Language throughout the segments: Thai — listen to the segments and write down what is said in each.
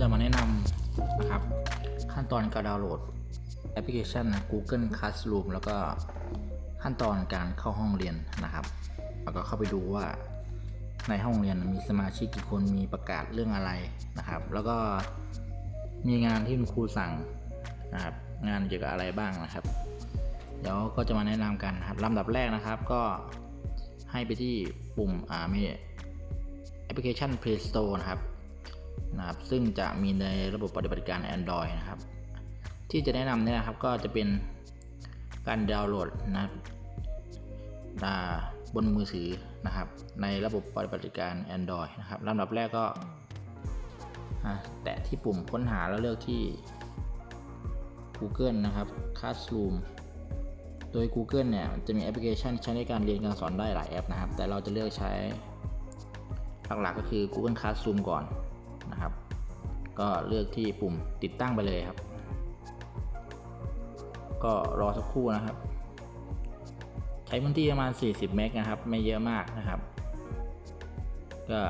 จะมาแนะนำนะครับ ขั้นตอนการดาวน์โหลดแอปพลิเคชัน Google Classroom แล้วก็ขั้นตอนการเข้าห้องเรียนนะครับ แล้วก็เข้าไปดูว่าในห้องเรียนมีสมาชิกกี่คนมีประกาศเรื่องอะไรนะครับ แล้วก็มีงานที่คุณครูสั่งนะครับ งานเกี่ยวกับอะไรบ้างนะครับ เดี๋ยวก็จะมาแนะนำกันครับลำดับแรกนะครับก็ให้ไปที่ปุ่มอ่ามีแอปพลิเคชัน Play Store นะครับ นะครับ ซึ่งจะมีในระบบปฏิบัติการ Android นะครับ ที่จะแนะนำเนี่ยนะครับก็จะเป็นการดาวน์โหลดนะครับบนมือถือนะครับ ในระบบปฏิบัติการ Android นะครับลำดับแรกก็แตะที่ปุ่มค้นหาแล้วเลือกที่ Google นะครับ Classroom โดย Google เนี่ยจะมีแอปพลิเคชันใช้ในการเรียนการสอนได้หลายแอปนะครับ แต่เราจะเลือกใช้หลักๆก็คือ Google Classroom ก่อน นะครับ ก็เลือกที่ปุ่มติดตั้งไปเลยครับ ก็รอสักครู่นะครับ ใช้พื้นที่ประมาณ 40 เมกนะครับ ไม่เยอะมากนะครับ ก็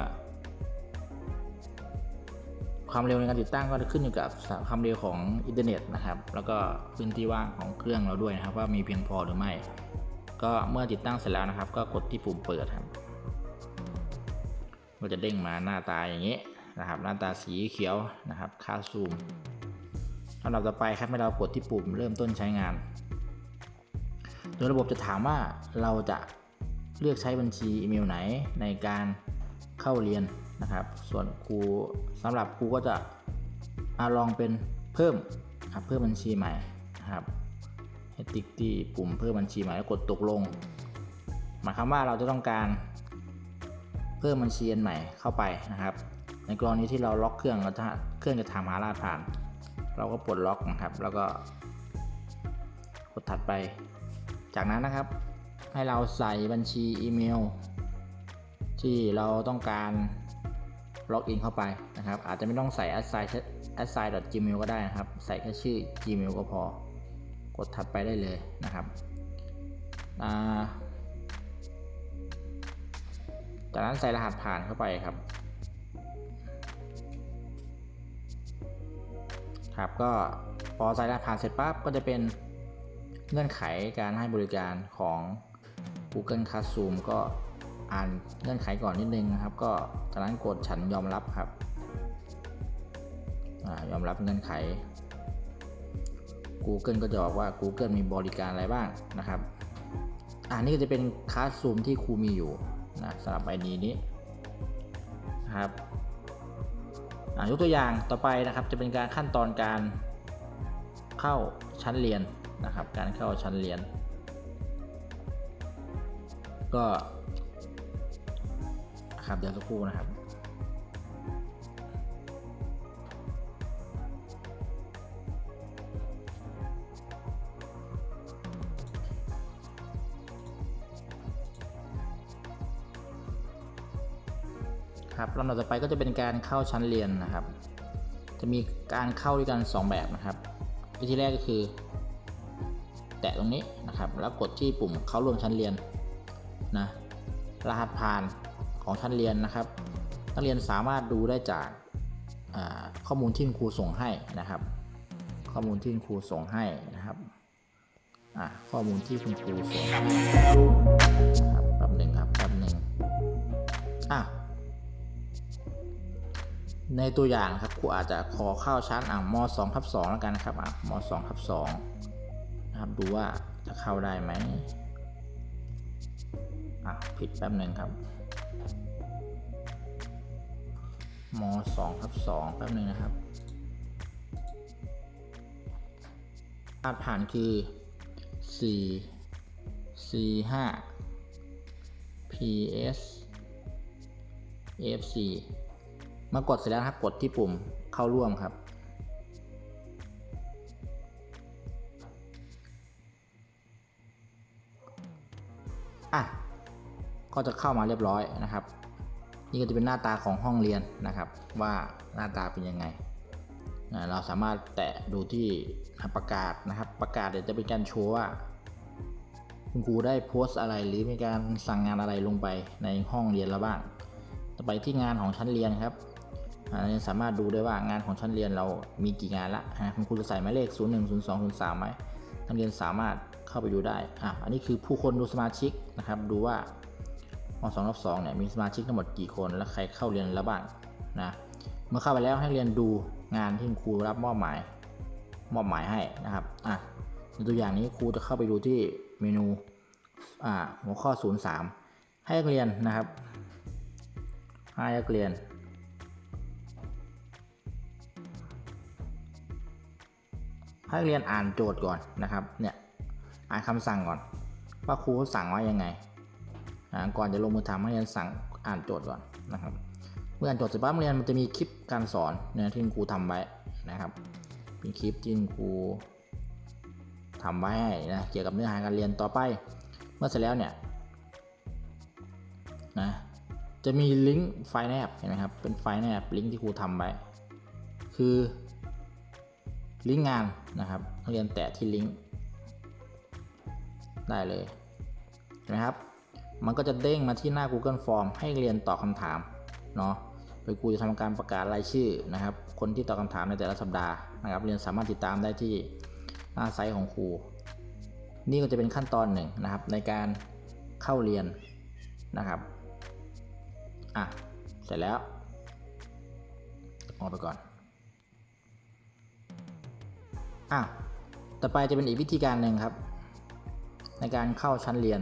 ความเร็วในการติดตั้งก็จะขึ้นอยู่กับความเร็วของอินเทอร์เน็ตนะครับ แล้วก็พื้นที่ว่างของเครื่องเราด้วยนะครับ ว่ามีเพียงพอหรือไม่ ก็เมื่อติดตั้งเสร็จแล้วนะครับ ก็กดที่ปุ่มเปิดครับก็จะเด้งมาหน้าตาอย่างนี้ นะครับหน้าตาสีเขียวนะครับค่าซูมลำดับต่อไปครับให้เรากดที่ปุ่มเริ่มต้นใช้งานโดยระบบจะถามว่าเราจะเลือกใช้บัญชีอีเมลไหนในการเข้าเรียนนะครับ ส่วนครูสำหรับครูก็จะอาลองเป็นเพิ่มเพิ่มบัญชีใหม่นะครับให้ติ๊กที่ปุ่มเพิ่มบัญชีใหม่แล้วกดตกลงหมายความว่าเราจะต้องการเพิ่มบัญชีอันใหม่เข้าไปนะครับ ในกรณีที่เราล็อกเครื่องเราจะเครื่องจะถามหารหัสผ่าน เราก็ปลดล็อกนะครับ แล้วก็กดถัดไป จากนั้นนะครับ ให้เราใส่บัญชีอีเมล ที่เราต้องการล็อกอินเข้าไปนะครับ อาจจะไม่ต้องใส่ assign assign gmail ก็ได้นะครับ ใส่แค่ชื่อ gmail ก็พอ กดถัดไปได้เลยนะครับจากนั้นใส่รหัสผ่านเข้าไปครับ ครับ ก็พอใส่รหัสผ่านเสร็จปั๊บก็จะเป็นเงื่อนไขการให้บริการของ Google Classroom ก็อ่านเงื่อนไขก่อนนิดนึงนะครับ ก็จากนั้นกดฉันยอมรับครับอยอมรับเงื่อนไข Google ก็จะบอกว่า Google มีบริการอะไรบ้างนะครับอันนี้ก็จะเป็น Classroom ที่ครูมีอยู่นะสำหรับไอดีนี้นะครับ ยกตัวอย่างต่อไปนะครับจะเป็นการขั้นตอนการเข้าชั้นเรียนนะครับ การเข้าชั้นเรียน ก็ครับเดี๋ยวสักครู่นะครับ ครับลำดับต่อไปก็จะเป็นการเข้าชั้นเรียนนะครับ จะมีการเข้าด้วยกัน 2 แบบนะครับ วิธีแรกก็คือ แตะตรงนี้นะครับ แล้วกดที่ปุ่มเข้าร่วมชั้นเรียนนะรหัสผ่านของชั้นเรียนนะครับ นักเรียนสามารถดูได้จากข้อมูลที่ครูส่งให้นะครับ ข้อมูลที่ครูส่งให้นะครับข้อมูลที่คุณครูส่งให้ครับแป๊บหนึ่งครับแป๊บหนึ่งอะ ในตัวอย่างครับครูอาจจะขอเข้าชั้นอ่าม2ทับ2แล้วกันนะครับอะม2ทับ2นะครับดูว่าจะเข้าได้ไหมอะผิดแป๊บหนึ่งครับม2ทับ2แป๊บหนึ่งนะครับรหัสผ่านคือ 4 C 5 PS FC มื่อกดเสร็จแล้วครับกดที่ปุ่มเข้าร่วมครับ อะ ก็จะเข้ามาเรียบร้อยนะครับ นี่ก็จะเป็นหน้าตาของห้องเรียนนะครับ ว่าหน้าตาเป็นยังไง เราสามารถแตะดูที่ประกาศนะครับ ประกาศเดี๋ยวจะเป็นการโชว์ว่าคุณครูได้โพสต์อะไรหรือมีการสั่งงานอะไรลงไปในห้องเรียนแล้วบ้าง ต่อไปที่งานของชั้นเรียนครับ สามารถดูได้ว่างานของชั้นเรียนเรามีกี่งานละอ่าคุณครูจะใส่หมายเลข 0 1 0 2 0 3ไหมนักเรียนสามารถเข้าไปดูได้อะอันนี้คือผู้คนดูสมาชิกนะครับ ดูว่าม2รับ2เนี่ยมีสมาชิกทั้งหมดกี่คนและใครเข้าเรียนแล้วบ้างนะเมื่อเข้าไปแล้วให้เรียนดูงานที่คุณครูรับมอบหมายมอบหมายให้นะครับอะในตัวอย่างนี้ครูจะเข้าไปดูที่เมนูอ่าหัวข้อ 03 ให้นักเรียนนะครับให้นักเรียน ให้นักเรียนอ่านโจทย์ก่อนนะครับ เนี่ย อ่านคำสั่งก่อน ว่าครูเขาสั่งว่ายังไงก่อนจะลงมือทำให้นักเรียนสั่งอ่านโจทย์ก่อนนะครับ เมื่ออ่านโจทย์เสร็จปั๊บเรียนมันจะมีคลิปการสอนเนี่ยที่ครูทำไว้นะครับ เป็นคลิปที่ครูทำไว้ให้นะเกี่ยวกับเนื้อหาการเรียนต่อไป เมื่อเสร็จแล้วเนี่ยนะจะมีลิงก์ไฟล์แนบเห็นไหมครับเป็นไฟล์แนบลิงก์ที่ครูทำไว้คือ ลิงก์งานนะครับนักเรียนแตะที่ลิงก์ได้เลยเห็นไหมครับ มันก็จะเด้งมาที่หน้า Google Form ให้เรียนตอบคำถามเนาะโดยครูจะทำการประกาศรายชื่อนะครับ คนที่ตอบคำถามในแต่ละสัปดาห์นะครับเรียนสามารถติดตามได้ที่หน้าไซต์ของครู นี่ก็จะเป็นขั้นตอนหนึ่งนะครับ ในการเข้าเรียนนะครับอะเสร็จแล้วออกไปก่อน อะต่อไปจะเป็นอีกวิธีการหนึ่งครับ ในการเข้าชั้นเรียน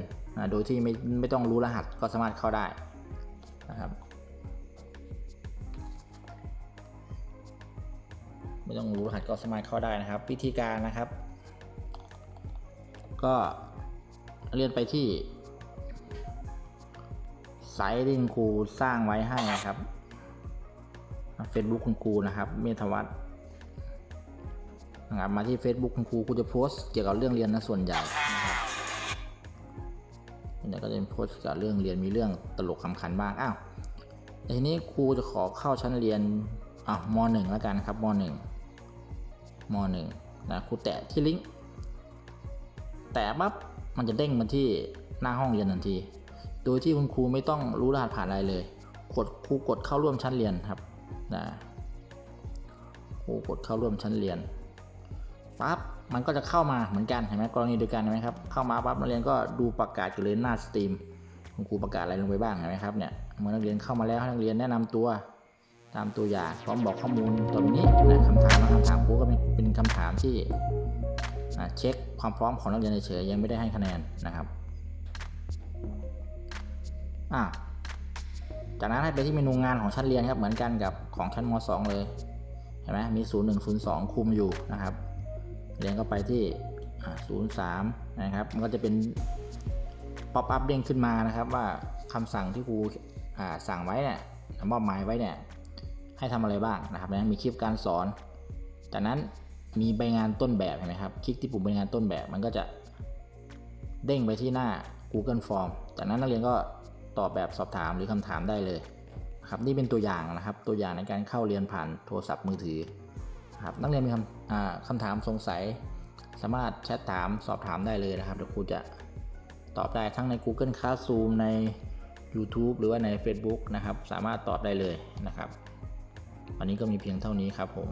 โดยที่ไม่ไม่ต้องรู้รหัสก็สามารถเข้าได้นะครับ ไม่ต้องรู้รหัสก็สามารถเข้าได้นะครับ วิธีการนะครับ ก็เรียนไปที่ไซต์ที่คุณครูสร้างไว้ให้นะครับ Facebook คุณครูนะครับ เมธวัฒน์ นะครับมาที่ Facebook คุณครูครูจะโพสต์เกี่ยวกับเรื่องเรียนนะส่วนใหญ่นะครับนี่ก็จะโพสต์เกี่ยวกับเรื่องเรียนมีเรื่องตลกขำขันบ้างอ้าวทีนี้ครูจะขอเข้าชั้นเรียนอะมหนึ่งแล้วกันครับมหนึ่งมหนึ่งนะครูแตะที่ลิงก์แต่ปั๊บมันจะเด้งมาที่หน้าห้องเรียนทันที โดยที่คุณครูไม่ต้องรู้รหัสผ่านอะไรเลยกดครูกดเข้าร่วมชั้นเรียนครับนะครูกดเข้าร่วมชั้นเรียน ปั๊บมันก็จะเข้ามาเหมือนกันเห็นไหมกรณีเดียวกันเห็นไหมครับเข้ามาปั๊บนักเรียนก็ดูประกาศอยู่เลยหน้าสตรีมคุณครูประกาศอะไรลงไปบ้างเห็นไหมครับเนี่ยเมื่อนักเรียนเข้ามาแล้วให้นักเรียนแนะนำตัวตามตัวอย่างพร้อมบอกข้อมูลตัวนี้นะคำถามนะคำถามครูก็เป็นเป็นคำถามที่เช็คความพร้อมของนักเรียนเฉยยังไม่ได้ให้คะแนนนะครับอ่าจากนั้นให้ไปที่เมนูงานของชั้นเรียนครับเหมือนกันกับของชั้นม .2 เลยเห็นไหมมี 0 1 0 2 คุมอยู่นะครับ เรียนก็ไปที่ 03 นะครับ มันก็จะเป็นป๊อปอัพเด้งขึ้นมานะครับ ว่าคำสั่งที่ครูสั่งไว้เนี่ยมอบหมายไว้เนี่ยให้ทำอะไรบ้างนะครับนะมีคลิปการสอน จากนั้นมีใบงานต้นแบบเห็นไหมครับ คลิกที่ปุ่มใบงานต้นแบบมันก็จะเด้งไปที่หน้า Google Form จากนั้นนักเรียนก็ตอบแบบสอบถามหรือคำถามได้เลยครับนี่เป็นตัวอย่างนะครับ ตัวอย่างในการเข้าเรียนผ่านโทรศัพท์มือถือ ครับนักเรียนมีคำคำถามสงสัย สามารถแชทถามสอบถามได้เลยนะครับเดี๋ยวครูจะตอบได้ทั้งใน Google Classroom ใน YouTube หรือว่าใน Facebook นะครับ สามารถตอบได้เลยนะครับ วันนี้ก็มีเพียงเท่านี้ครับผม